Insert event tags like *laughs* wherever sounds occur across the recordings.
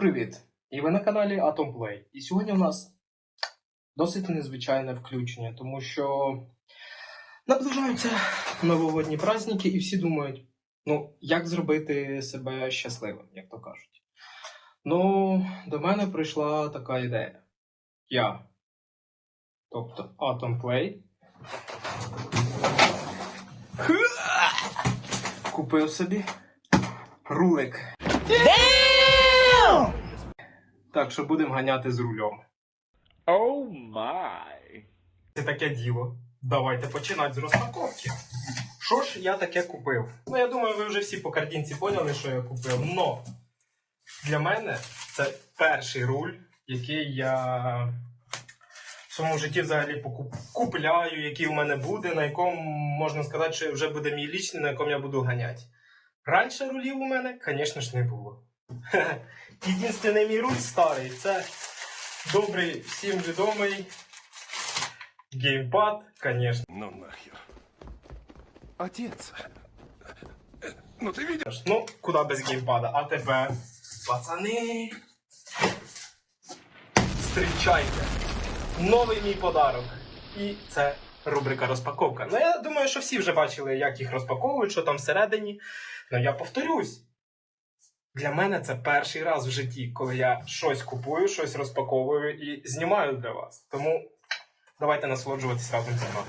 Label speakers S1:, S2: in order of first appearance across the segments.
S1: привіт! І ви на каналі Atom Play. І сьогодні у нас досить незвичайне включення, тому що наближаються новогодні праздники, і всі думають, ну, як зробити себе щасливим, як то кажуть. Ну, до мене прийшла така ідея. Я, тобто Atom Play, купив собі рулик. Так що будемо ганяти з рулем.
S2: Oh my.
S1: Це таке діло. Давайте починати з розпаковки. Що ж я таке купив? Ну, я думаю, ви вже всі по картинці поняли, що я купив. Но для мене це перший руль, який я в своєму житті взагалі покуп- купляю, який у мене буде, на якому можна сказати, що вже буде мій лічний, на якому я буду ганяти. Раніше рулів у мене, звісно ж, не було. *laughs* Єдиний мій руль старий це добрий всім відомий геймпад, звісно.
S3: Ну нахер. Отец. Ну ты видишь?
S1: Ну, куди без геймпада? А тебе, пацани, зустрічайте. Новий мій подарок. І це рубрика розпаковка. Ну, я думаю, що всі вже бачили, як їх розпаковують, що там всередині. Ну, я повторюсь. Для мене це перший раз в житті, коли я щось купую, щось розпаковую і знімаю для вас. Тому давайте насолоджуватись разом зі мною.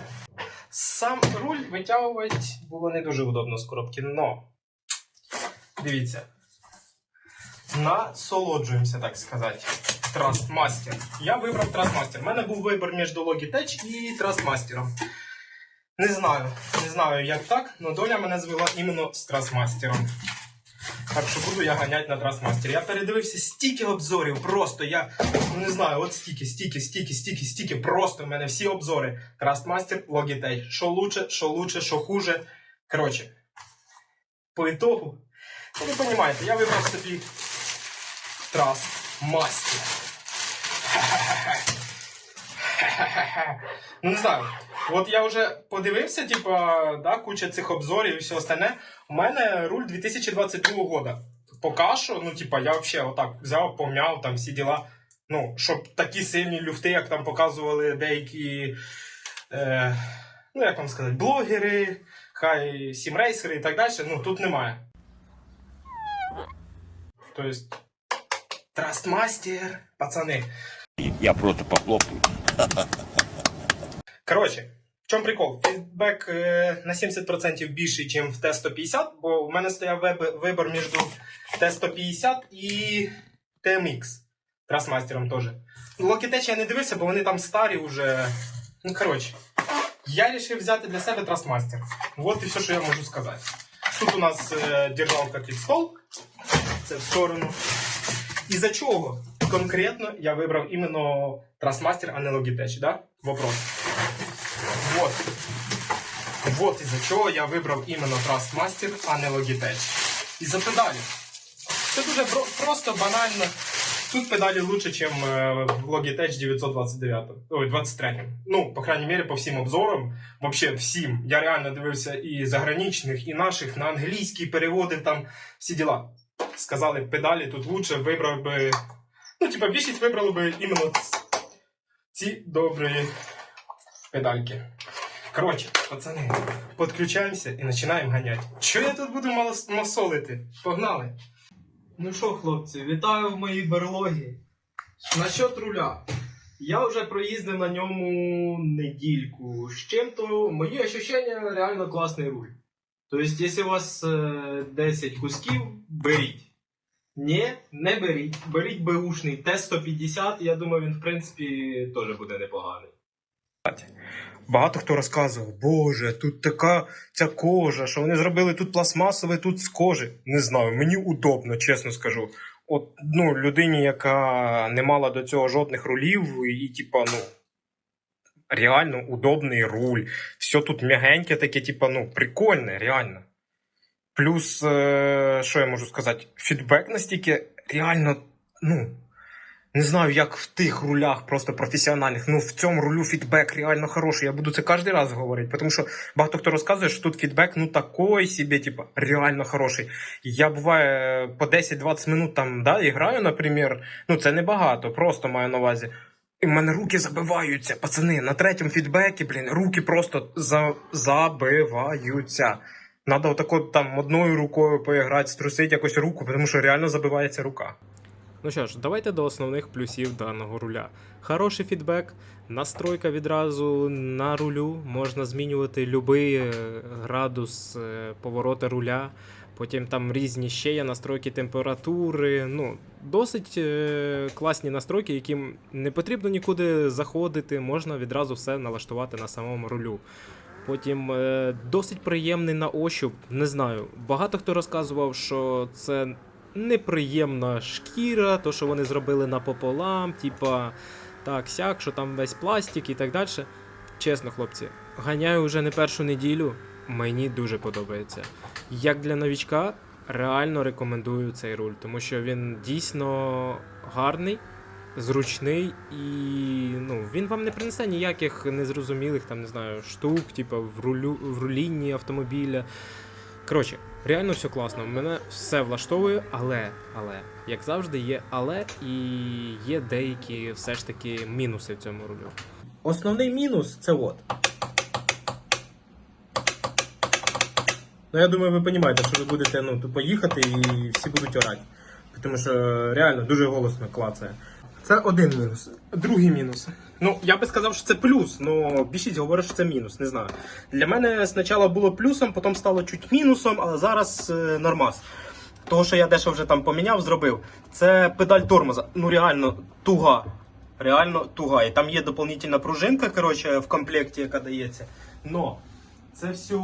S1: Сам руль витягувати було не дуже удобно з коробки, но дивіться. Насолоджуємося, так сказати. Trustmaster. Я вибрав Trustmaster. У мене був вибір між Logitech і Trustmaster. Не знаю, не знаю, як так, але доля мене звела іменно з Trustmaster. Так що буду я ганяти на Trustmaster. Я передивився стільки обзорів, просто я не знаю, от стільки, стільки, стільки, стільки, стільки. Просто в мене всі обзори. Trustmaster, Logitech. Що лучше, що лучше, що хуже. Коротше, по ітогу, ну ви розумієте, я вибрав собі Trustmaster. Ну не знаю. От я вже подивився, типа, да, куча цих обзорів і все остальне. У мене руль 2022 года. Поки що, ну, типа, я взагалі отак взяв, пом'яв там всі діла. Ну, щоб такі сильні люфти, як там показували деякі, е, ну як вам сказати, блогери, хай сімрейсери і так далі, ну тут немає. Тобто, Трастмастер, пацани.
S3: Я просто похлопаю. *laughs*
S1: Коротше, в чому прикол? Фідбек е, на 70% більший, ніж в Т-150, бо в мене стояв вибір між Т-150 і TMX. Трасмастером теж. Logitech я не дивився, бо вони там старі вже. Ну, коротше. Я вирішив взяти для себе Трасмастер. От і все, що я можу сказати. Тут у нас е, держалка під стол. Це в сторону. І за чого конкретно я вибрав іменно Трасмастер, а не Logitech, да? Вопрос. Вот. Вот из-за чого я вибрав іменно Trustmaster, а не Logitech. Із-за педалів. Це дуже про- просто банально. Тут педалі лучше, ніж в Logitech 929. Ой, 23. Ну, по крайней мере, по всім обзорам. Вообще всім. Я реально дивився і заграничних, і наших на англійський переводив там всі діла. Сказали, педалі тут лучше, вибрав би. Ну, типа, більшість вибрали би іменно ці добрі педальки. Коротше, пацани, підключаємося і починаємо ганяти. Що я тут буду масолити? Погнали! Ну що, хлопці, вітаю в моїй берлогі. Насчет руля. Я вже проїздив на ньому недільку. З чим-то мої ощущення реально класний руль. Тобто, якщо у вас е, 10 кусків, беріть. Ні, не беріть. Беріть беушний Т-150, я думаю, він в принципі теж буде непоганий. Багато хто розказував, боже, тут така ця кожа, що вони зробили тут пластмасове, тут з кожи. Не знаю, мені удобно, чесно скажу. От ну, людині, яка не мала до цього жодних рулів, і, типа, ну, реально удобний руль. Все тут м'ягеньке, таке, типа, ну, прикольне, реально. Плюс, е, що я можу сказати, фідбек настільки реально, ну,
S4: Не знаю, як в тих рулях просто професіональних. Ну в цьому рулю фідбек реально хороший. Я буду це кожен раз говорити, тому що багато хто розказує, що тут фідбек ну такий собі, типа, реально хороший. Я буває по 10-20 минут там да, і граю, наприклад. Ну це не багато, просто маю на увазі. І в мене руки забиваються, пацани. На третьому фідбекі, блін, руки просто за... забиваються. Надо отако там одною рукою поіграти, струсити якось руку, тому що реально забивається рука.
S1: Ну що ж, давайте до основних плюсів даного руля. Хороший фідбек, настройка відразу на рулю, можна змінювати будь-який е, градус е, поворота руля. Потім там різні ще є настройки температури. Ну, досить е, класні настройки, яким не потрібно нікуди заходити, можна відразу все налаштувати на самому рулю. Потім е, досить приємний на ощуп. Не знаю. Багато хто розказував, що це неприємна шкіра, то що вони зробили напополам, типа так сяк, що там весь пластик і так далі. Чесно, хлопці, ганяю вже не першу неділю. Мені дуже подобається. Як для новічка, реально рекомендую цей руль, тому що він дійсно гарний, зручний і ну, він вам не принесе ніяких незрозумілих там, не знаю, штук, типу в рулю в рулінні автомобіля. Коротше, реально все класно. Мене все влаштовує, але, але, як завжди, є але і є деякі все ж таки мінуси в цьому рулю.
S4: Основний мінус це от. Ну, я думаю, ви розумієте, що ви будете ну, тупо їхати і всі будуть орати. Тому що реально дуже голосно клацає. Це один мінус. Другий мінус. Ну, я би сказав, що це плюс, але більшість говорить, що це мінус. Не знаю. Для мене спочатку було плюсом, потім стало чуть мінусом, але зараз е, нормас. Того, що я дещо вже там поміняв, зробив. Це педаль тормоза. Ну реально туга. Реально туга. І там є доповнительна пружинка, коротше, в комплекті, яка дається. Но це все.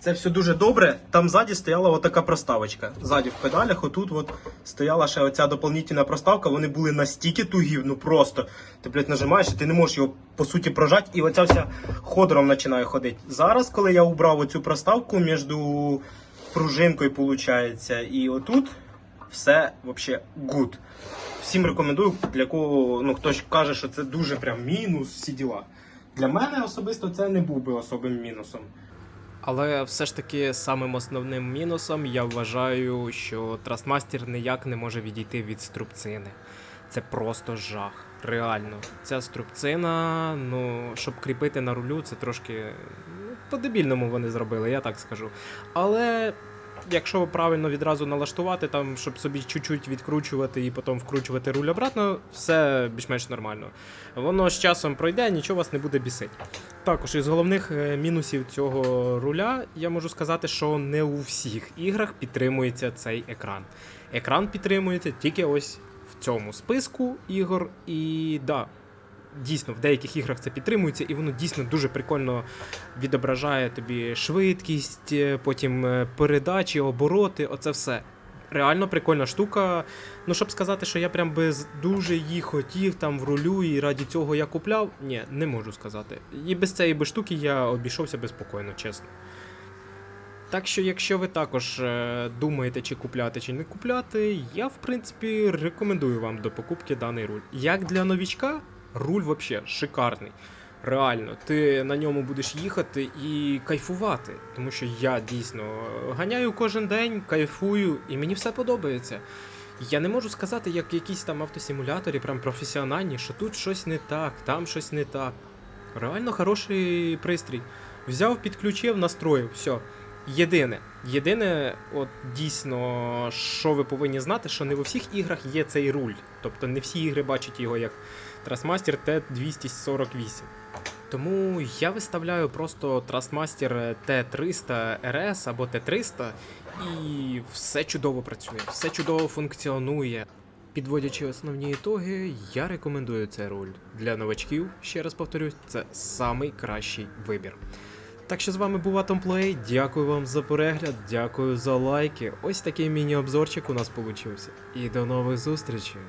S4: Це все дуже добре. Там ззаді стояла отака проставочка. Ззаді в педалях, отут от стояла ще оця доповнительна проставка. Вони були настільки тугі, ну просто. Ти, блядь, нажимаєш, і ти не можеш його по суті прожати, і оця вся ходором починає ходити. Зараз, коли я убрав оцю проставку між пружинкою, виходить, і отут, все взагалі good. Всім рекомендую, для кого ну, хтось каже, що це дуже прям мінус, всі діла. Для мене особисто це не був би особим мінусом.
S1: Але все ж таки самим основним мінусом я вважаю, що Трастмастер ніяк не може відійти від струбцини. Це просто жах. Реально. Ця струбцина, ну, щоб кріпити на рулю, це трошки ну, по-дебільному вони зробили, я так скажу. Але якщо правильно відразу налаштувати, там, щоб собі чуть-чуть відкручувати і потім вкручувати руль обратно, все більш-менш нормально. Воно з часом пройде, нічого вас не буде бісити. Також із головних е, мінусів цього руля я можу сказати, що не у всіх іграх підтримується цей екран. Екран підтримується тільки ось в цьому списку ігор, і да. Дійсно, в деяких іграх це підтримується, і воно дійсно дуже прикольно відображає тобі швидкість, е, потім е, передачі, обороти, оце все. Реально прикольна штука. Ну, щоб сказати, що я прям без дуже її хотів там в рулю і раді цього я купляв, ні, не можу сказати. І без цієї би штуки я обійшовся безпокійно, чесно. Так що, якщо ви також е, думаєте, чи купляти, чи не купляти, я в принципі рекомендую вам до покупки даний руль. Як для новічка, руль взагалі шикарний. Реально, ти на ньому будеш їхати і кайфувати, тому що я дійсно ганяю кожен день, кайфую, і мені все подобається. Я не можу сказати, як якісь там автосимуляторі, прям професіональні, що тут щось не так, там щось не так. Реально хороший пристрій. Взяв, підключив, настроїв, все. Єдине, єдине, от дійсно, що ви повинні знати, що не в усіх іграх є цей руль. Тобто не всі ігри бачать його як Trustmaster T248. Тому я виставляю просто Trustmaster T300 RS або T300, і все чудово працює, все чудово функціонує. Підводячи основні ітоги, я рекомендую цей руль. Для новачків, ще раз повторюсь, це самий кращий вибір. Так що з вами був Atomplay, дякую вам за перегляд, дякую за лайки. Ось такий міні-обзорчик у нас получився. І до нових зустрічей!